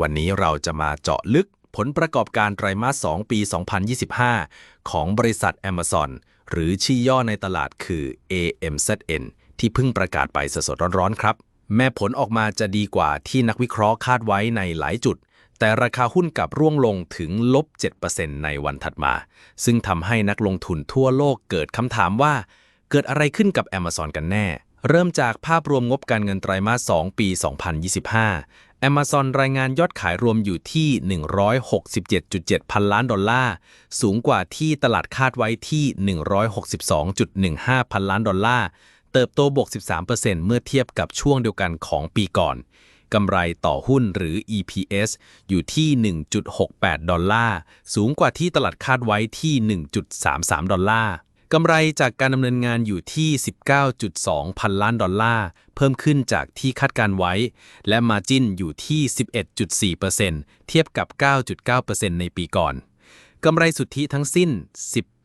วันนี้เราจะมาเจาะลึกผลประกอบการไตรมาส 2 ปี 2025 ของบริษัท Amazon หรือชื่อย่อในตลาดคือ AMZN ที่เพิ่งประกาศไปสดๆร้อนๆครับ แม้ผลออกมาจะดีกว่าที่นักวิเคราะห์คาดไว้ในหลายจุด แต่ราคาหุ้นกลับร่วงลงถึงลบ 7%ในวันถัดมา ซึ่งทำให้นักลงทุนทั่วโลกเกิดคำถามว่า เกิดอะไรขึ้นกับ Amazon กันแน่เริ่มจากภาพรวมงบการเงินไตรมาส 2 ปี 2025 Amazon รายงานยอดขายรวมอยู่ที่ 167.7 พันล้านดอลลาร์ สูงกว่าที่ตลาดคาดไว้ที่ 162.15 พันล้านดอลลาร์ เติบโตบวก 13%เมื่อเทียบกับช่วงเดียวกันของปีก่อนกำไรต่อหุ้นหรือ EPS อยู่ที่ 1.68 ดอลลาร์ สูงกว่าที่ตลาดคาดไว้ที่ 1.33 ดอลลาร์ กำไรจากการดำเนินงานอยู่ที่ 19.2 พันล้านดอลลาร์ เพิ่มขึ้นจากที่คาดการไว้ และมาจินอยู่ที่ 11.4%เทียบกับ 9.9%ในปีก่อน กำไรสุทธิทั้งสิ้น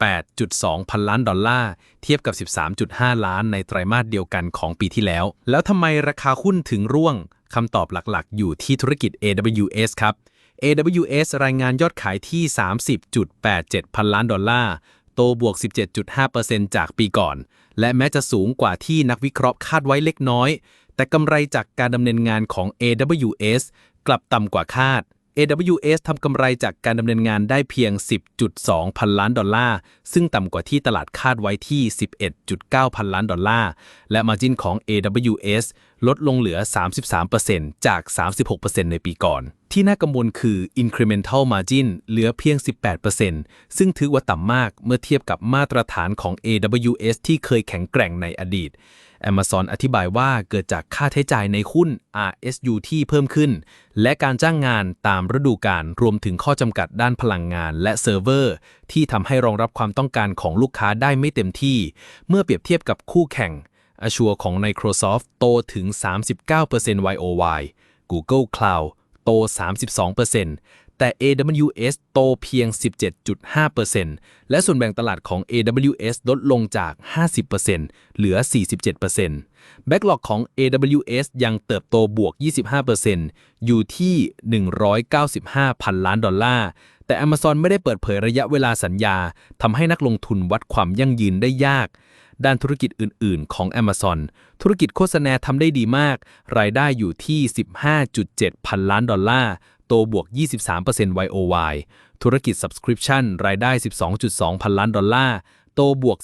18.2 พันล้านดอลลาร์ เทียบกับ 13.5 ล้านในไตรมาสเดียวกันของปีที่แล้ว แล้วทำไมราคาหุ้นถึงร่วง คำตอบหลักๆ อยู่ที่ธุรกิจ AWS ครับ AWS รายงานยอดขายที่ 30.87 พันล้านดอลลาร์ โตบวก 17.5%จากปีก่อน และแม้จะสูงกว่าที่นักวิเคราะห์คาดไว้เล็กน้อย แต่กำไรจากการดำเนินงานของ AWS กลับต่ำกว่าคาด AWS ทำกำไรจากการดำเนินงานได้เพียง 10.2 พันล้านดอลลาร์ ซึ่งต่ำกว่าที่ตลาดคาดไว้ที่ 11.9 พันล้านดอลลาร์ และมาจินของ AWS ลดลงเหลือ 33%จาก 36%ในปีก่อน ที่น่ากังวลคือ incremental margin เหลือเพียง 18%ซึ่งถือว่าต่ำมากเมื่อเทียบกับมาตรฐานของ AWS ที่เคยแข็งแกร่งในอดีต Amazon อธิบายว่าเกิดจากค่าใช้จ่ายในหุ้น RSU ที่เพิ่มขึ้น และการจ้างงานตามฤดูกาลรวมถึงข้อจำกัดด้านพลังงานและเซิร์ฟเวอร์ ที่ทำให้รองรับความต้องการของลูกค้าได้ไม่เต็มที่ เมื่อเปรียบเทียบกับคู่แข่ง Azure ของ Microsoft โตถึง 39% YOY Google Cloud โต 32% แต่ AWS โตเพียง 17.5%และส่วนแบ่งตลาดของ AWS ลดลงจาก 50%เหลือ 47% Backlog ของ AWS ยังเติบโตบวก 25%อยู่ที่ 195 พันล้านดอลลาร์ แต่ Amazon ไม่ได้เปิดเผยระยะเวลาสัญญา ทำให้นักลงทุนวัดความยั่งยืนได้ยาก ด้านธุรกิจอื่น ๆ ของ Amazon ธุรกิจโฆษณาทำได้ดีมาก รายได้อยู่ที่ 15.7 พันล้านดอลลาร์ โตบวก 23% YOY ธุรกิจ Subscription รายได้ 12.2 พันล้านดอลลาร์ โตบวก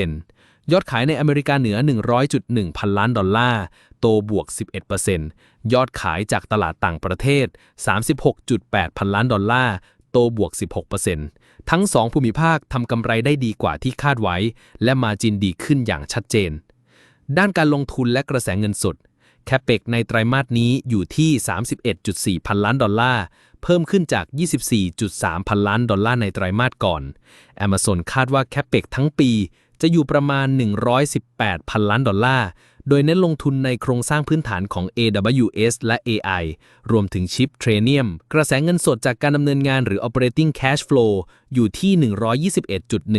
12%ยอดขายในอเมริกาเหนือ 100.1 พันล้านดอลลาร์ โตบวก 11%ยอดขายจากตลาดต่างประเทศ 36.8 พันล้านดอลลาร์ โตบวก 16%ทั้ง 2 ภูมิภาคทำกำไรได้ดีกว่าที่คาดไว้ และมาจินดีขึ้นอย่างชัดเจน ด้านการลงทุนและกระแสเงินสด แคปเปกในไตรมาสนี้อยู่ที่ 31.4 พันล้านดอลลาร์ เพิ่มขึ้นจาก 24.3 พันล้านดอลลาร์ในไตรมาสก่อน Amazon คาดว่าแคปเปกทั้งปีจะอยู่ประมาณ 118 พันล้านดอลลาร์ โดยเน้นลงทุนในโครงสร้างพื้นฐานของ AWS และ AI รวมถึงชิปเทรเนียม กระแสเงินสดจากการดำเนินงานหรือ operating cash flow อยู่ที่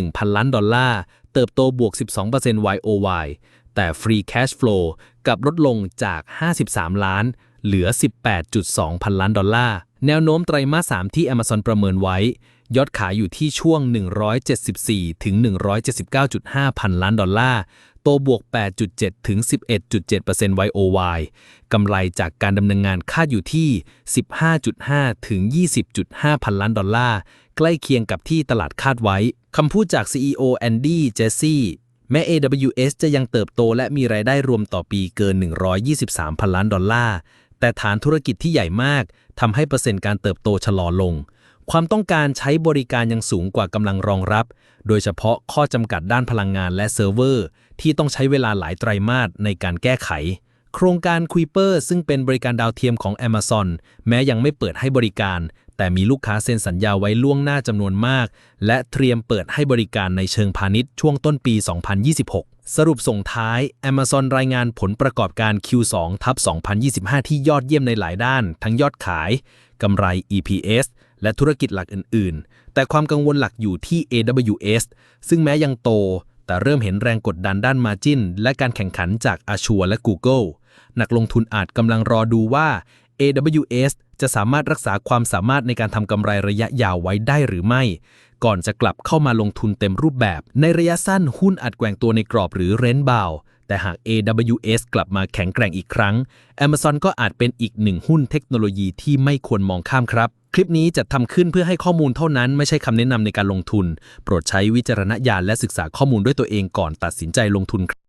121.1 พันล้านดอลลาร์ เติบโตบวก 12% YOY แต่ Free Cash Flow กับลดลงจาก 53 ล้าน เหลือ 18.2 พันล้านดอลลาร์ แนวโน้มไตรมาส 3 ที่ Amazon ประเมินไว้ ยอดขายอยู่ที่ช่วง 174 ถึง 179.5 พันล้านดอลลาร์โตบวก 8.7 ถึง 11.7% YOY กำไรจากการดำเนินงานคาดอยู่ที่ 15.5 ถึง 20.5 พันล้านดอลลาร์ ใกล้เคียงกับที่ตลาดคาดไว้ คำพูดจาก CEO แอนดี้เจสซี่ แม้ AWS จะยังเติบโตและมีรายได้รวมต่อปีเกิน 123 พันล้านดอลลาร์ แต่ฐานธุรกิจที่ใหญ่มากทำให้เปอร์เซ็นต์การเติบโตชะลอลง ความต้องการใช้บริการยังสูงกว่ากำลังรองรับ โดยเฉพาะข้อจำกัดด้านพลังงานและเซิร์ฟเวอร์ ที่ต้องใช้เวลาหลายไตรมาสในการแก้ไข โครงการ Kuiper ซึ่งเป็นบริการดาวเทียมของ Amazon แม้ยังไม่เปิดให้บริการ แต่มีลูกค้าเซ็นสัญญาไว้ล่วงหน้าจำนวนมาก และเตรียมเปิดให้บริการในเชิงพาณิชย์ช่วงต้นปี 2026 สรุปส่งท้าย Amazon รายงานผลประกอบการ Q2 ทับ2025 ที่ยอดเยี่ยมในหลายด้าน ทั้งยอดขาย กำไร EPS และธุรกิจหลักอื่น ๆ แต่ความกังวลหลักอยู่ที่ AWS ซึ่งแม้ยังโต แต่เริ่มเห็นแรงกดดันด้านมาจินและการแข่งขันจาก Azure และ Google นักลงทุนอาจกำลังรอดูว่า AWS จะสามารถรักษาความสามารถในการทำกำไรระยะยาวไว้ได้หรือไม่ ก่อนจะกลับเข้ามาลงทุนเต็มรูปแบบ ในระยะสั้นหุ้นอาจแกว่งตัวในกรอบหรือเรนบาวแต่หาก AWS กลับมาแข็งแกร่งอีกครั้ง Amazon ก็อาจเป็นอีกหนึ่งหุ้นเทคโนโลยีที่ไม่ควรมองข้ามครับ คลิปนี้จะทำขึ้นเพื่อให้ข้อมูลเท่านั้นไม่ใช่คำแนะนำในการลงทุน โปรดใช้วิจารณญาณและศึกษาข้อมูลด้วยตัวเองก่อนตัดสินใจลงทุน